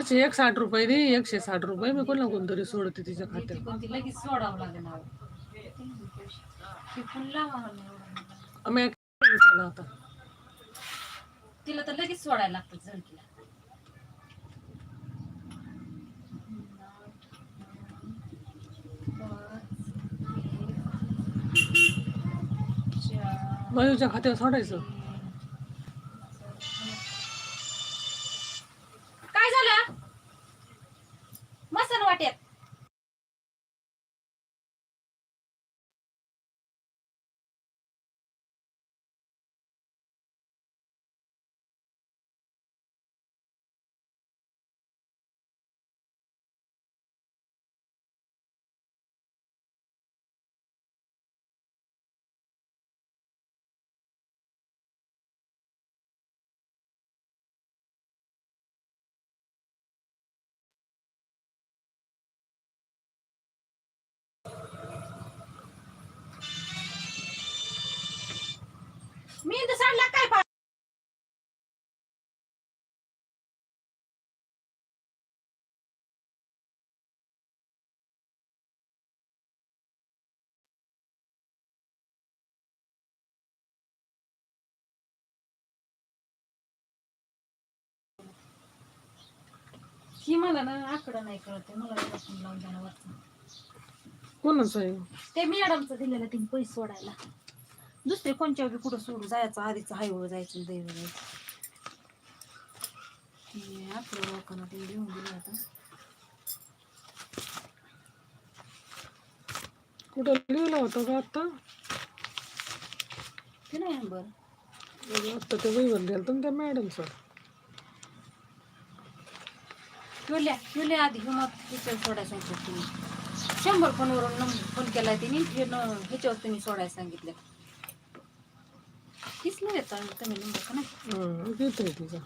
वरचे एक साठ रुपये दे एकशे साठ रुपये मी कोणा कोणतरी सोडते तिच्या खात्यात पण ती लगेच सोडावं लागेल अहो. ती पुन्हा लावा. आम्ही एक केला होता तिला तर लगेच सोडायला लागतं झळकीला चार मयूच्या खात्यावर सोडायचं मी सांडला काय पा ही मला ना आकडं नाही कळत मला लावून वरचं. कोणाचं आहे? ते मॅडमचं दिलेलं तीन पैसे सोडायला. दुसरे कोणच्या बी कुठं सोडू जायचं आधीचं हायवर जायचं दैव जायचं. आपल्या लोकांना ते लिहून दिलं आता. कुठं लिहिलं होतं का आता ते नाही नंबर. आता ते वहीवर द्याल तर त्या मॅडमचं ठेवल्या ठेवल्या आधी हिमत ह्याच्यावर सोडायला सांगितलं तुम्ही शंभर फोनवरून नंबर फोन केलाय तिने हे न ह्याच्यावर तुम्ही सोडायला सांगितलं. नाही येत तुम्ही नंबर का नाही हं, घेतोय तिचा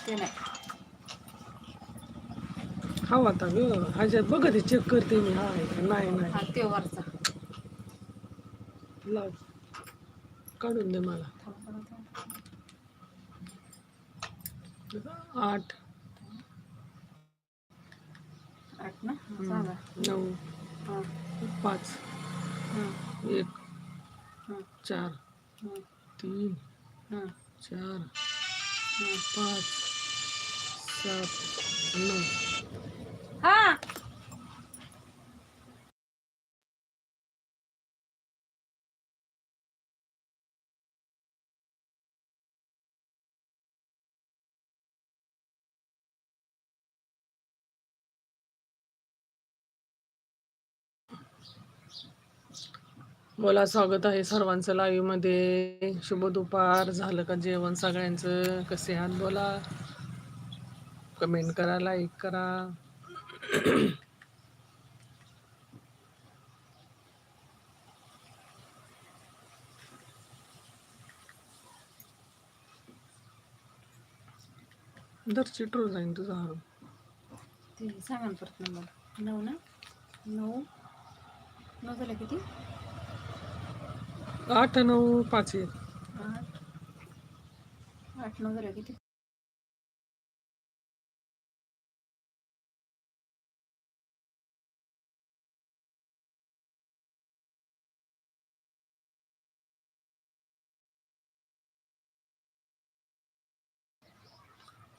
ते नाही हा आता ह्याच्यात बघा ते चेक करते मी हा आहे का नाही नाही हा ते वरचा लाव काढून दे मला. आठ आठ ना हा, सांगा नऊ हा पाच हा एक हा चार हा तीन चार पाच सात नऊ. हा. बोला स्वागत आहे सर्वांचं लाईव्हमध्ये शुभ दुपार. झालं का जेवण सगळ्यांचं? कसे आहात? बोला. कमेंट करा लाईक करा. दर ट्रू जाईन तुझा हळू ते सांगा परत नंबर नऊ ना? नऊ? नऊ झालं किती? आठ नऊ पाच आठ नऊ किती?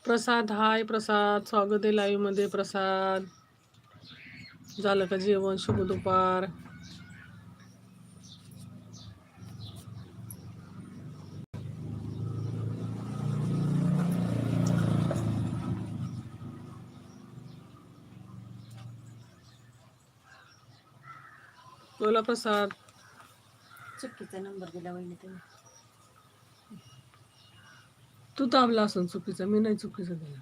प्रसाद हाय प्रसाद स्वागत आहे लाईव्हमध्ये प्रसाद. झालं का जेवण? शुभ दुपार. बोला प्रसाद. चुकीचा नंबर दिला वहिनी तुम्ही. तू दाबला असून चुकीचा मी नाही चुकीचा दिला.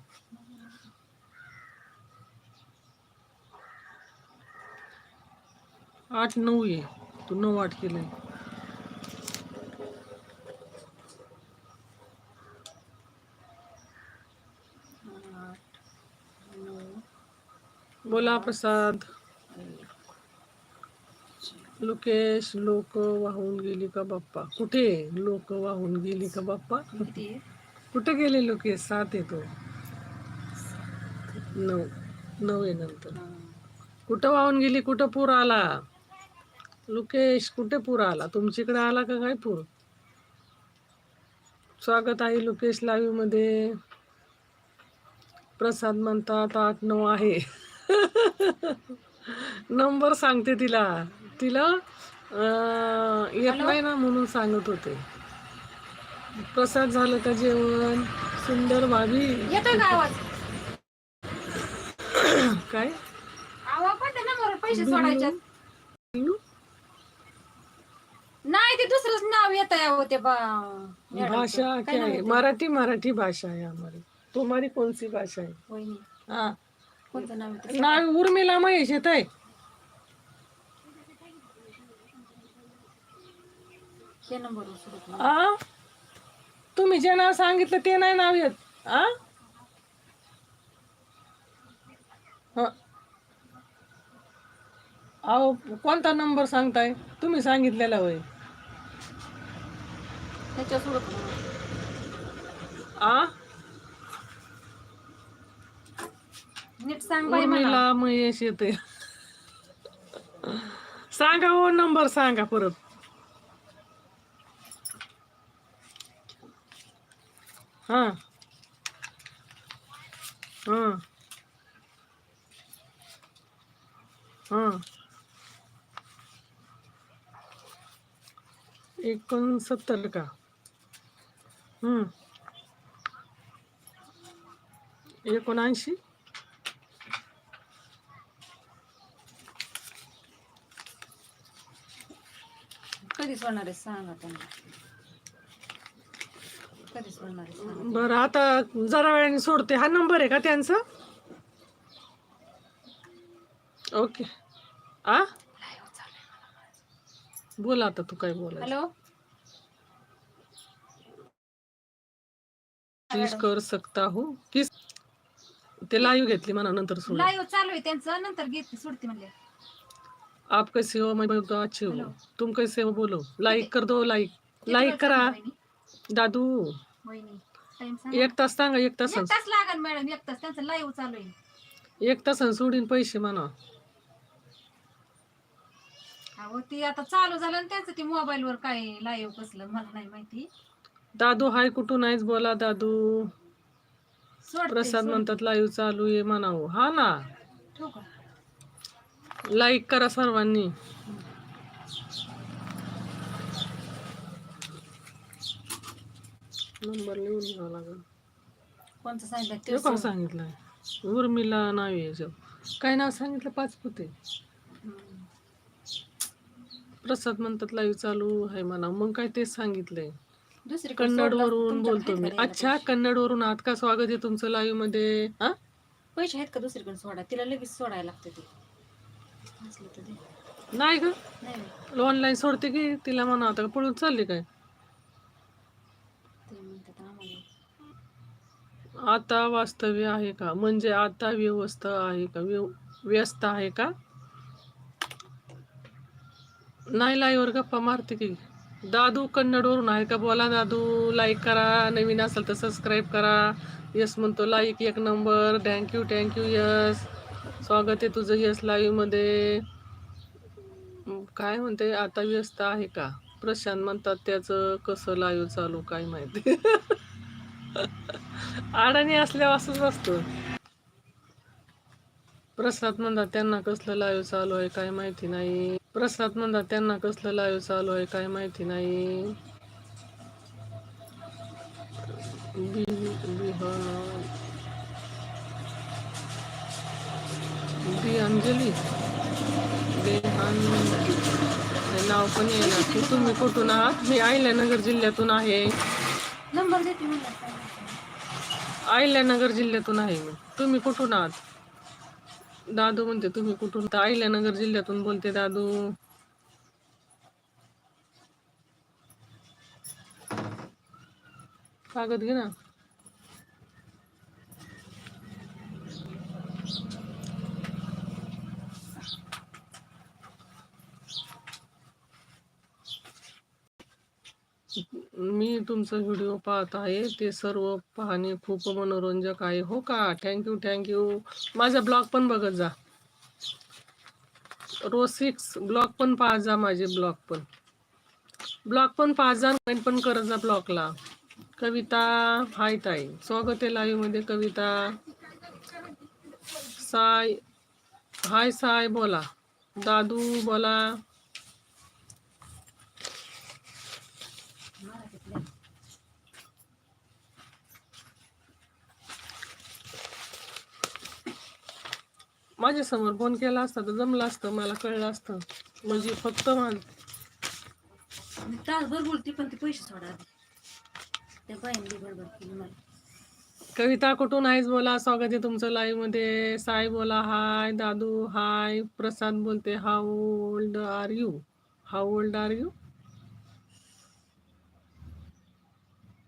आठ नऊ ये तू नऊ आठ नऊ. बोला प्रसाद. लोकेश लोक वाहून गेली का बाप्पा? कुठे? लोक वाहून गेली का बाप्पा? कुठे गेले लोकेश साथ येतो. नऊ. नऊ आहे नंतर. कुठं वाहून गेली? कुठं पूर आला? लुकेश कुठे पूर आला? तुमच्याकडे आला का काय पूर? स्वागत आहे लुकेश लाईव्हमध्ये. प्रसाद म्हणतात आठ नऊ आहे. नंबर सांगते तिला. तिला येत? नाही ना म्हणून सांगत होते. प्रसाद झालं का जेवण? सुंदर भाभी. येतोय का आवाज? काय? आवाज पण पैसे? नाही ते दुसरंच नाव येत आहे ते बा. भाषा काय आहे? मराठी मराठी भाषा है हमारी तुम्हारी कौन सी भाषा है वहिनी. हाँ. कोणतं नाव येतं नाव उर्मिला महेश येत आहे हे नंबर सोडत नाही. आ? तुम्ही जे नाव सांगितलं ते नाही नाव येत. आ? ह. अहो कोणता नंबर सांगताय? तुम्ही सांगितलेला होय. त्याच्या सोडत नाही. आ? नीट सांग बाई मला. उर्मिला महेश येते सांगा हो नंबर सांगा परत हा हा हा एकोणसत्तर का हम्म एकोणऐंशी कधी सोडणार आहे सांगा त्यांना कधी सोडणार आहे सांगा. बरं आता जरा वेळाने सोडते. हा नंबर आहे का त्यांचा? ओके. आ? बोल आता तू काय बोला हॅलो? किस कर सकता हो. किस ते लाईव्ह घेतली म्हणा नंतर सोड लाईव्ह चालू आहे त्यांचं नंतर घेते सोडते म्हणले. आप कैसे हो? मैं बहुत अच्छे हो. तुम कैसे हो? बोलो. लाईक कर दो लाईक किती लाईक करा? दादू. वहिनी टाइम सांगा. एक तास सांगा एक तास एक तास लागल मॅडम एक तास. त्यांचं लाईव्ह चालू आहे. एक तास सोडीन पैसे म्हणा. अहो ती आता चालू झालं ना त्यांचं ती मोबाईल वर काय लाईव्ह कसलं मला नाही माहिती. दादू हाय कुठून आहेस बोला दादू. सोड प्रसाद म्हणतात लाईव्ह चालू आहे म्हणावं. हा ना. ठेवू का? लाईक करा सर्वांनी. नंबर लिहून घ्यावा लागेल. कोणतं सांगितलं? ते कोण. सांगितलंय? उर्मिला नाव आहे याचं. काय नाव सांगितलं? पाच पुते. प्रसाद म्हणतात लाईव्ह चालू आहे म्हणा. मग काय तेच सांगितलंय. दुसरीकडे कन्नड सोडलं, वरून तुमच्याकडे बोलतो आहेत मी का अच्छा कन्नड वरून आहात का स्वागत आहे तुमचं लाईव्हमध्ये? हा? पैसे? आहेत का दुसरीकडे सोडा? तिला लगेच सोडायला लागतं ते. असलं तर दे. नाही ग. नाही. ऑनलाईन सोडते की तिला म्हणा. आता पळून चालली काय ते म्हणतात आम्हाला आता वास्तव्य आहे का? म्हणजे आता व्यवस्था आहे का? व्यस्त आहे का? नाही लाईव्हवर गप्पा मारते की. दादू कन्नडवरून आहे का? बोला दादू. लाईक करा. नवीन असेल तर सबस्क्राईब करा. यस म्हणतो. लाईक एक नंबर थँक्यू थँक्यू यस स्वागत आहे तुझं यस लाईव्हमध्ये काय म्हणते? आता व्यस्त आहे का? प्रशांत म्हणतात त्याचं कसं लाईव्ह चालू? काय माहिती. अडाणी असल्यावर असंच असतं. प्रसाद म्हणतात त्यांना कसलं लाईव्ह चालू आहे काय माहिती नाही. प्रसाद म्हणतात त्यांना कसलं लाईव्ह चालू आहे काय माहिती नाही. बी- अंजली नाव पण येणार की तुम्ही कुठून आहात? मी अहिल्यानगर जिल्ह्यातून आहे. नंबर देते अहिल्यानगर जिल्ह्यातून आहे मी. तुम्ही कुठून आहात? दादू म्हणते तुम्ही कुठून? तर अहिल्यानगर जिल्ह्यातून बोलते दादू. कागद घे ना. मी तुमचं व्हिडिओ पाहत आहे. ते सर्व पाहणे खूप मनोरंजक आहे. हो का? थँक्यू थँक्यू माझा ब्लॉग पण बघत जा. रोज सिक्स ब्लॉग पण पाहत जा माझे ब्लॉग पण. ब्लॉग पण पाहत जा कमेंट पण करत जा ब्लॉगला कविता हाय ताई. स्वागत आहे लाईव्हमध्ये कविता. साय हाय साय बोला. दादू बोला. माझ्यासमोर फोन केला असता तर जमलं असतं मला कळलं असतं. म्हणजे फक्त माझ. मी तासभर बोलते पण ते पैसे सोडा आधी. त्या बाईंनी बडबड केली मला. कविता कुठून आहेस बोला. स्वागत आहे तुमचं लाईव्हमध्ये. साई बोला हाय दादू हाय. प्रसाद बोलते how old are you how old are you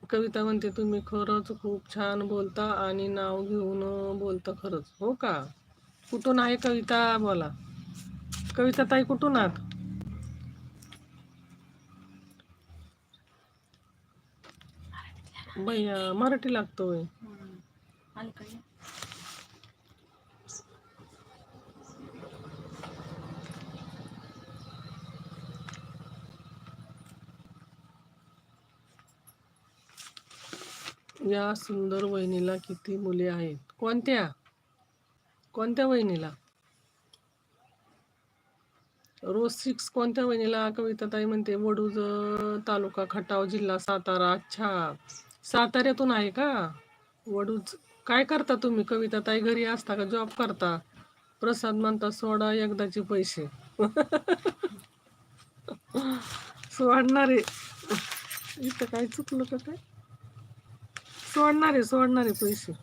Kavita म्हणते तुम्ही खरंच खूप छान बोलता आणि नाव घेऊन बोलता खरंच. हो का? कुठून आहे कविता बोला. कविता ताई कुठून आहात? भैया मराठी लागतोय. या सुंदर वहिनीला किती मुले आहेत. कोणत्या? कोणत्या वहिनीला? रोज सिक्स कोणत्या वहिनीला? कविताताई म्हणते वडूज तालुका खटाव जिल्हा सातारा. अच्छा. साताऱ्यातून आहे का? वडूज काय करता तुम्ही? कविताताई घरी असता का? जॉब करता? प्रसाद म्हणता सोडा एकदाचे पैसे. सोडणारे इथं काय चुकलं का काय? सोडणारे सोडणारे पैसे.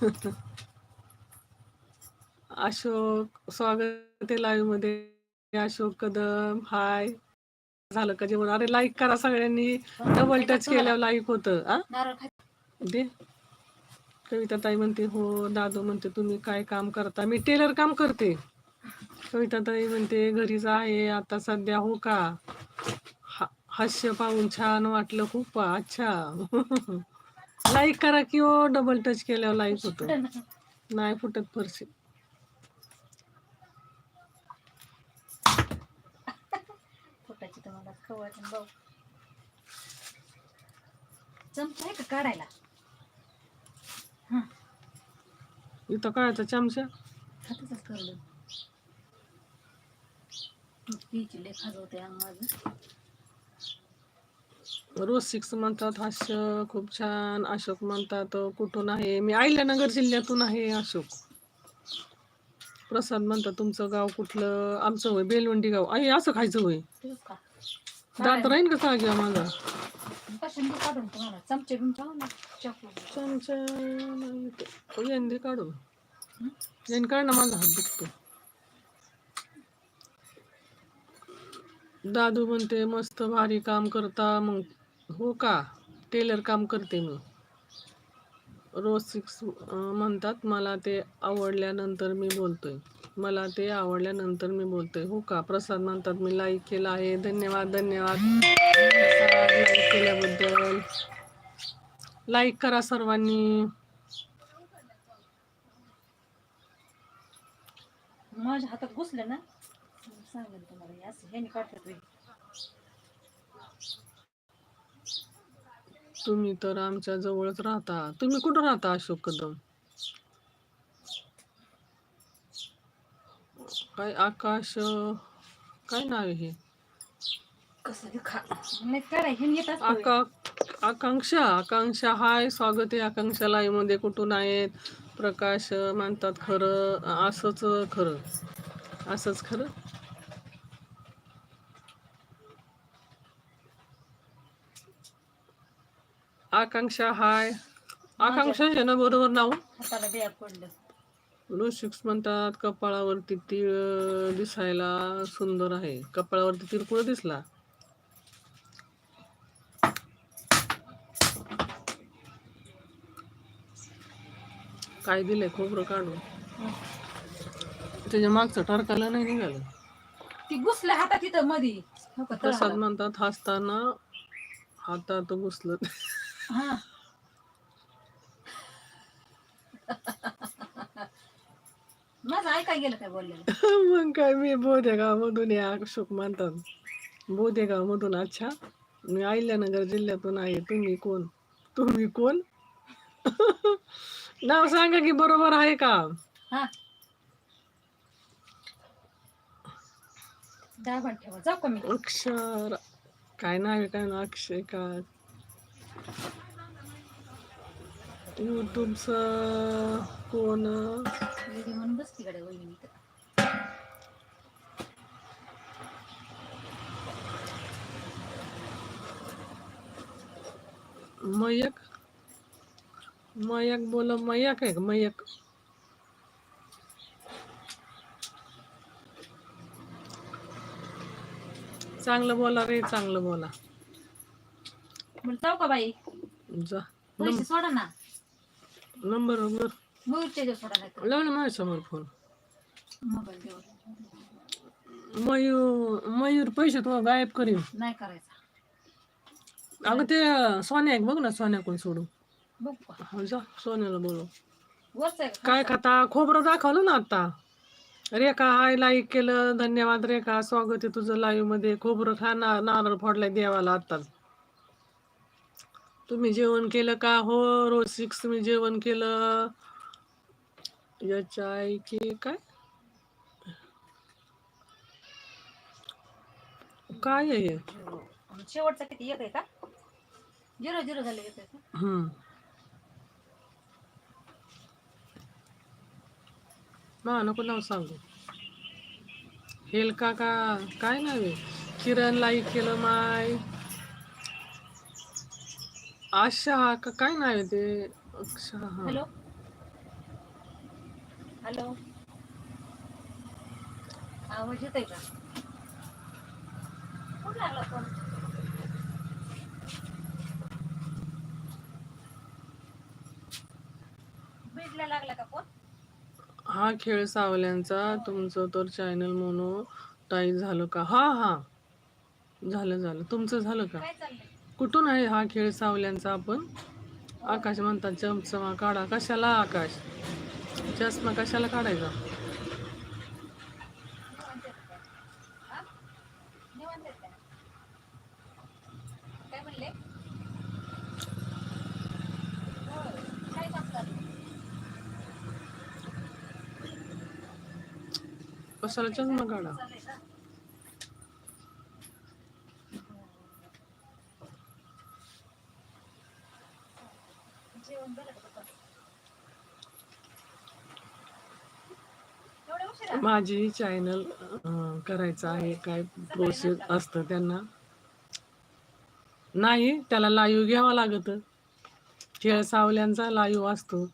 अशोक स्वागत आहे लाईव्हमध्ये. अशोक कदम हाय झालं का जेवण? अरे लाईक करा सगळ्यांनी. डबल टच केल्यावर लाईक होतं दे. कविता ताई म्हणते हो दादू म्हणते तुम्ही काय काम करता? मी टेलर काम करते. कविता ताई म्हणते घरीच आहे आता सध्या हो का? हास्य पाहून छान वाटलं खूप अच्छा. लाईक करा की हो डबल टच केल्यावर लाईक होतं. नाही फुटत फरशी भाऊ चमचा आहे का काढायला? इथं चमचा? हातातच करलं अंग माझं रोज सिक्स म्हणतात हास्य खूप छान. अशोक म्हणतात कुठून आहे? मी अहिल्यानगर जिल्ह्यातून आहे अशोक. प्रसाद म्हणतात तुमचं गाव कुठलं? आमचं होय बेलवंडी गाव. आहे असं खायचं होय? दात राहीन का काग्या माझा तुम्हाला. चमचे घेऊन जाऊ ना चाकू चमचा नाही तो. यांदी काढून. यांनी काढ ना माझा हात दुखतो. दादू म्हणते मस्त भारी काम करता. मग हो का? टेलर काम करते मी. रोज सिक्स म्हणतात मला ते आवडल्यानंतर मी बोलतोय. मला ते आवडल्यानंतर मी बोलतोय. हो का? प्रसाद म्हणतात मी लाईक केला आहे. धन्यवाद धन्यवाद. लाईक केल्याबद्दल. लाईक करा सर्वांनी. माझ्या हातात घुसले ना? सांगेल तुम्हाला हे असं ह्याने काढतात वेळ तुम्ही तर आमच्या जवळच राहता. तुम्ही कुठं राहता अशोक कदम? काय आकाश काय नाव आहे हे. आका आकांक्षा आकांक्षा हाय स्वागत आहे आकांक्षा लाईव्हमध्ये कुठून आहेत? प्रकाश म्हणतात खरं असंच खरं. असंच खरं? आकांक्षा हाय. आकांक्षा आहे ना बरोबर नाव? हाताला पडलं. रोशिक्स म्हणतात कपाळावरती तीळ दिसायला सुंदर आहे. कपाळावरती तीळ कुठं दिसला? काय दिलंय खोबरं काढून? त्याच्या मागचं टरकाला नाही निघालं. ती घुसल्या हातात तिथं मधी. प्रसाद. म्हणतात हसताना हातात घुसलं. हा. माझं ऐकाय गेलं काय बोललेलं? मग काय मी बोधेगावमधून या अशोक म्हणतात. बोधेगावमधून अच्छा. मी अहिल्यानगर जिल्ह्यातून आहे. तुम्ही कोण? तुम्ही कोण? नाव सांगा की बरोबर आहे का? हा. दाबण ठेवा. जाऊ का मी? अक्षर. काय नाव आहे काय ना अक्षय का? युट्यूबच कोण? मयक? मयक बोल मयक आहे का? मयक. चांगलं बोला रे चांगलं बोला. जाऊ का बाई? जा. पैसे सोडा ना. नंबर सोडा नाही लावलं माझ्यासमोर फोन मोबाईल देऊ. मयूर मयूर पैसे तो गायब करीन. नाही करायचा. अगं ते सोन्या आहे बघ ना सोन्याकडून सोडू बघू का हा, जा सोन्याला बोलव. वरच आहे का? काय खाता? खोबरं दाखवलं ना आता. रेखा हाय लाईक केलं. धन्यवाद रेखा. स्वागत आहे तुझं लाईव्हमध्ये. खोबरं खा ना नारळ फोडलाय देवाला आताच तुम्ही जेवण केलं का? हो रोज सिक्स मी जेवण केलं. याच्या आई की काय? काय आहे हे? शेवटचा किती? एक आहे का? झिरो झिरो झाले का? हम्म. ना नको नाव सांगू. हेल का? का काय नाव आहे? किरण लाईक केलं माय. आशा का काय नाव आहे ते? अक्षा हा. हॅलो. हॅलो. आवाज येतोय का? कुठं लागला फोन? बीडला लागला का फोन? हा खेळ सावल्यांचा. तुमचं तर चॅनल म्हणून टाईप झालं का? हा हा. झालं झालं. तुमचं झालं का? काय चाललंय? कुठून आहे हा खेळ सावल्यांचा आपण? आकाश म्हणतात चमचमा काढा. कशाला आकाश? चष्मा कशाला काढायचा? कशाला चष्मा काढा? हा? निवांत आहेत का? काय म्हणले होय. काय काम चालू आहे? कशाला चष्मा काढा चाललंय का? जेवण झालं का तुझं? एवढ्या उशिरा? माझी चॅनल करायचं आहे काय प्रोसेस असतं त्यांना. नाही त्याला लाईव्ह घ्यावा लागत. खेळ सावल्यांचा लाईव्ह असतो.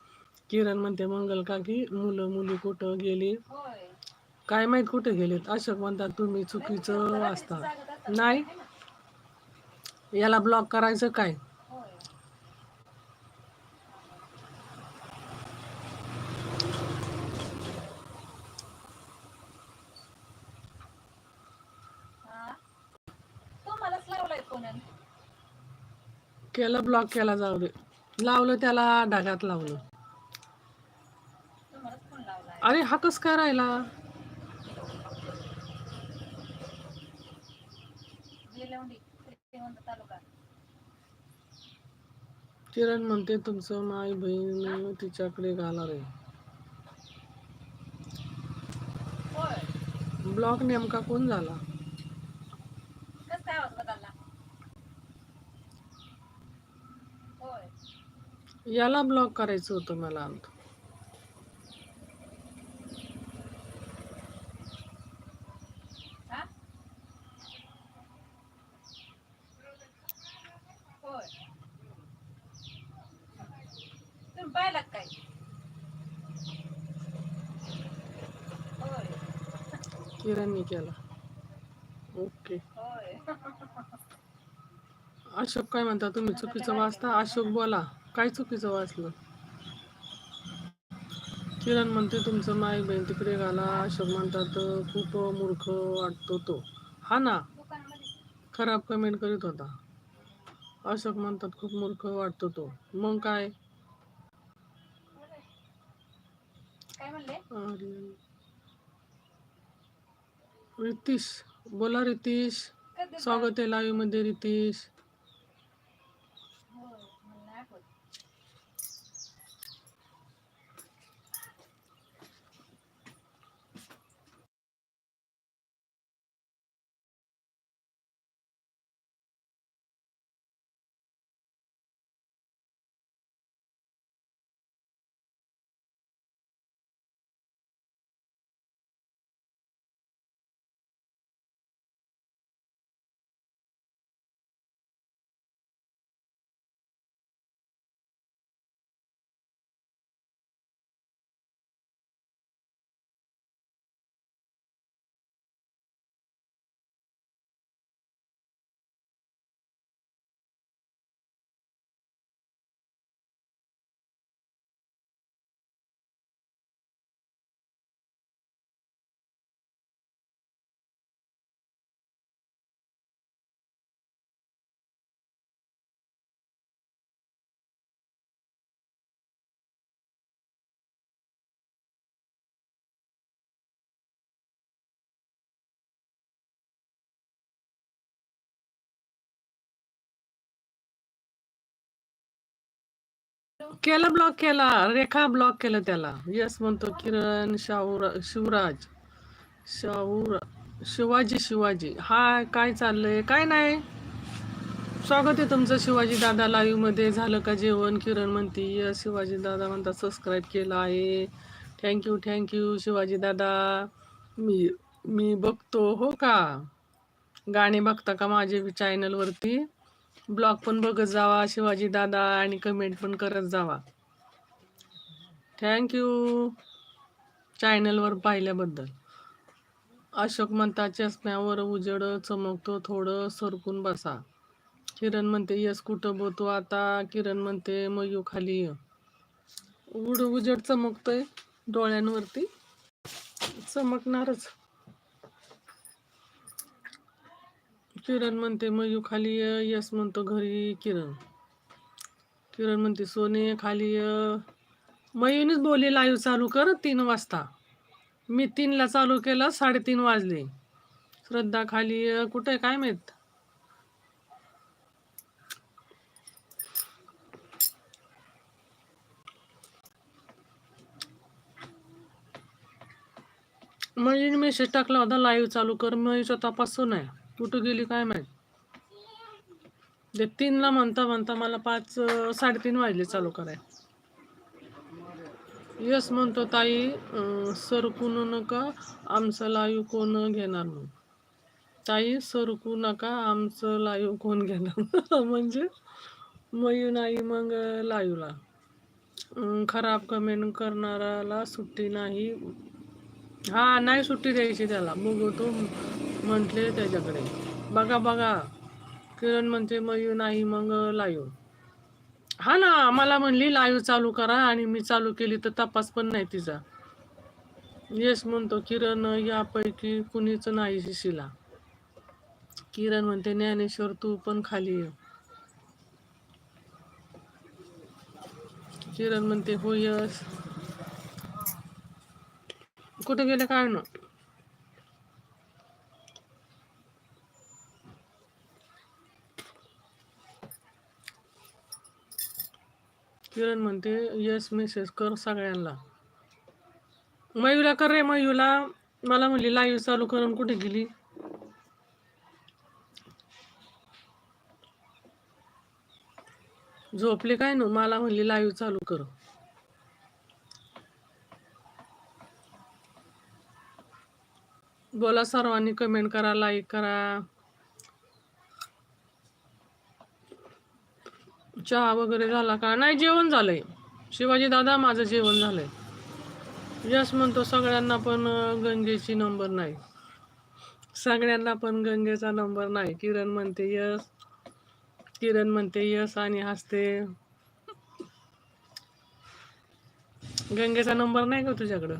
किरण म्हणते मंगल काकी मुलं मुली कुठं गेली? काय माहीत कुठे गेलेत. अशोक म्हणतात तुम्ही चुकीचं असता नाही. याला ब्लॉक करायचं काय होय. हा? तुम्हालाच लावलाय कोणाने? केलं ब्लॉक केला जाऊ दे लावलं त्याला ढगात लावलं. अरे हा कस काय राहिला. किरण म्हणते तुमचं माय बहीण तिच्याकडे घाला रे होय. ब्लॉक नेमका कोण झाला कसं काय आवाज बदलला? होय. याला ब्लॉक करायचं होतं मला हा? केला. ओके. अशोक काय म्हणता तुम्ही चुकीचं वाचता? अशोक बोला. काय चुकीचं वाचलं? किरण म्हणते तुमचं माय बहीण तिकडे घाला अशोक म्हणतात खूप मूर्ख वाटतो तो. हा ना? खराब कमेंट करीत होता. अशोक म्हणतात खूप मूर्ख वाटतो तो. मग काय? रितीश बोला रितीश. स्वागत आहे लाईव्हमध्ये रितीश. केला ब्लॉक केला. रेखा ब्लॉक केलं त्याला. यस म्हणतो किरण शाहूरा शिवराज. शाहूर शिवाजी शिवाजी. हा काय चाललंय? काय नाही. स्वागत आहे तुमचं शिवाजी दादा लाईव्हमध्ये. झालं का जेवण? किरण म्हणते यस शिवाजी दादा म्हणता सबस्क्राईब केलं आहे. थँक्यू थँक्यू शिवाजी दादा. मी मी बघतो. हो का? गाणे बघता का माझे चॅनलवरती ब्लॉग पण बघत जावा शिवाजी दादा आणि कमेंट पण करत जावा. थँक्यू चॅनलवर पाहिल्याबद्दल. अशोक म्हणता चष्म्यावर उजेड चमकतो थोडं सरकून बसा. किरण म्हणते यस कुठं बोतो आता? किरण म्हणते मयू खाली ये. उड उजेड चमकतोय डोळ्यांवरती. चमकणारच. किरण म्हणते मयू खाली यस म्हणतो घरी किरण. किरण म्हणते सोने खाली मयूनच बोलली लाईव्ह चालू कर तीन वाजता. मी तीनला चालू केलं साडेतीन वाजले. श्रद्धा खाली कुठे आहे? काय माहीत? मयूने मेसेज टाकला होता लाईव्ह चालू कर मयूचा तपास आहे. कुठं गेली काय माहीत? ते तीनला म्हणता म्हणता मला पाच साडेतीन वाजले चालू कराय यस म्हणतो ताई सरकून सरकू नका आमचं लाईव्ह कोण घेणार म्हणून. ताई सरकू नका आमचं लाईव्ह कोण घेणार म्हणजे मयू नाही मग लाईव्हला. खराब कमेंट करणाराला सुट्टी नाही. हा नाही सुट्टी द्यायची त्याला. बघू तो म्हटले त्याच्याकडे. बघा बघा. किरण म्हणते मयू नाही मग लाईव्ह हा ना मला म्हणली लाईव्ह चालू करा आणि मी चालू केली तर तपास पण नाही तिचा. येस म्हणतो किरण यापैकी कुणीच नाही शिशीला किरण म्हणते ज्ञानेश्वर तू पण खाली ये. किरण म्हणते हो यस. कुठे गेले काय ना? किरण म्हणते यस मेसेज कर सगळ्यांना. मयूला कर रे मयूला मला म्हणली लाईव्ह चालू करून कुठे गेली? झोपले काय ना? मला म्हणली लाईव्ह चालू कर. बोला सर्वांनी कमेंट करा लाईक करा. चहा वगैरे झाला का? नाही जेवण झालंय. शिवाजी दादा माझं जेवण झालंय. यश म्हणतो सगळ्यांना पण गंगेची नंबर नाही. सगळ्यांना पण गंगेचा नंबर नाही किरण म्हणते यस किरण म्हणते यस आणि हसते. गंगेचा नंबर नाही का तुझ्याकडं?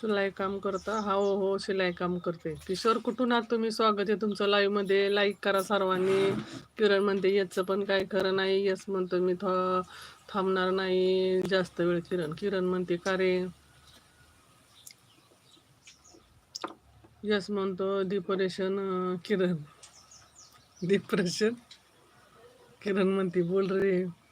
शिलाई काम करता. हा हो हो शिलाई काम करते. किशोर कुठून आहात तुम्ही? स्वागत आहे तुमचं लाईव्हमध्ये. लाईक करा सर्वांनी. किरण म्हणते याचं पण काय खरं नाही. यस म्हणतो मी थ- थांबणार नाही. जास्त वेळ किरण. किरण म्हणते का रे? यस म्हणतो डिप्रेशन किरण. डिप्रेशन किरण म्हणते बोल रे.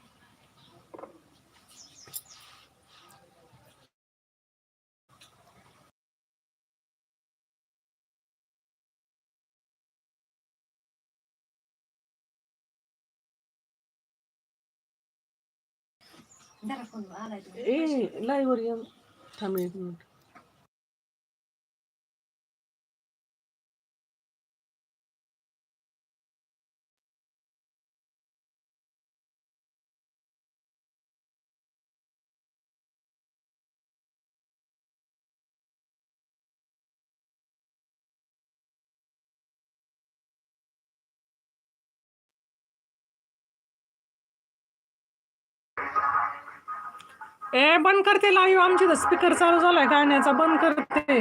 जरा फोन आलाय. ए लाईव्ह वर ये थांब एक मिनिट ए बंद करते लाईव्ह आमची तर स्पीकर चालू झालाय गाण्याचा बंद करते.